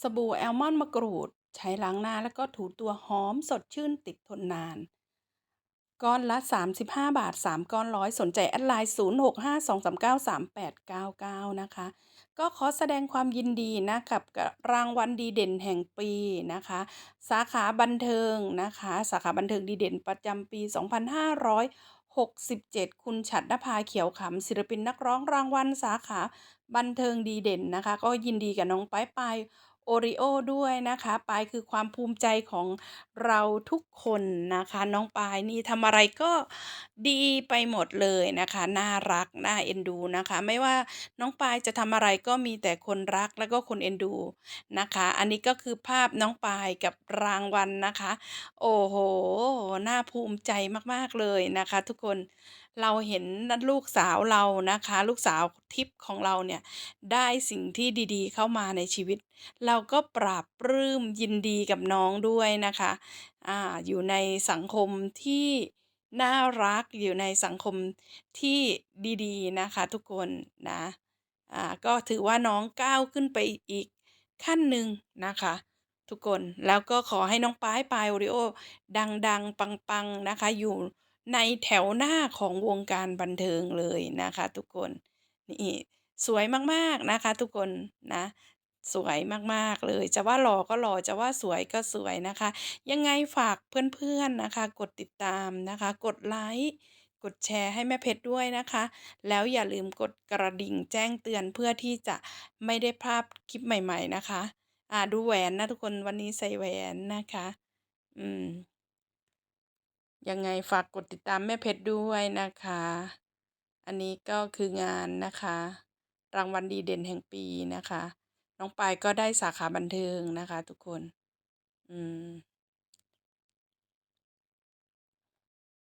สบู่แอลมอนด์มะกรูด ใช้ล้างหน้าแล้วก็ถูตัวหอมสดชื่นติดทนนาน ก้อนละ 35 บาท 3 ก้อนร้อยสนใจแอดไลน์ 0652393899 นะคะ ก็ขอแสดงความยินดีนะกับรางวัลดีเด่นแห่งปีนะคะ สาขาบันเทิงนะคะ สาขาบันเทิงดีเด่นประจำปี 2567 คุณฉัตรนภาเขียวขำศิลปินนักร้องรางวัลสาขา บันเทิงดีเด่นนะคะ ก็ยินดีกับน้องปายปาย โอริโอด้วยนะคะปายคือความภูมิใจของเราทุกคนนะคะ น้องปายนี่ทำอะไรก็ดีไปหมดเลยนะคะ น่ารัก น่าเอ็นดูนะคะ ไม่ว่าน้องปายจะทำอะไรก็มีแต่คนรักแล้วก็คนเอ็นดูนะคะ อันนี้ก็คือภาพน้องปายกับรางวัลนะคะ โอ้โห น่าภูมิใจมากๆเลยนะคะ ทุกคนเราเห็นนั่นลูกสาวเรานะคะ ลูกสาว ทิพย์ของเราเนี่ยได้สิ่งที่ดีๆ เข้ามาในชีวิต เราก็ปราบปลื้มยินดีกับน้องด้วยนะคะอ่าอยู่ในสังคมที่น่ารักอยู่ในสังคมที่ดีๆนะคะทุกคนนะอ่าก็ถือว่าน้องก้าวขึ้นไปอีกขั้นหนึ่งนะคะทุกคนแล้วก็ขอให้น้องป้ายปายโอริโอ ดัง ๆ ปัง ๆ นะคะ อยู่ในแถวหน้าของวงการบันเทิงเลยนะคะ ทุกคน นี่สวยมากๆนะคะ ทุกคนนะสวยมากๆเลย จะว่าหล่อก็หล่อ จะว่าสวยก็สวยนะคะ ยังไงฝากเพื่อนๆนะคะ กดติดตามนะคะ กดไลค์กดแชร์ให้แม่เพชรด้วยนะคะ แล้วอย่าลืมกดกระดิ่งแจ้งเตือนเพื่อที่จะไม่ได้พลาดคลิปใหม่ ๆนะคะ อ่าดูแหวนนะทุกคนวันนี้ใส่แหวนนะคะ อืม ยังไงฝากกดติดตามแม่เพชรด้วยนะคะ อันนี้ก็คืองานนะคะ รางวัลดีเด่นแห่งปีนะคะ น้องปายก็ได้สาขาบันเทิงนะคะ ทุกคน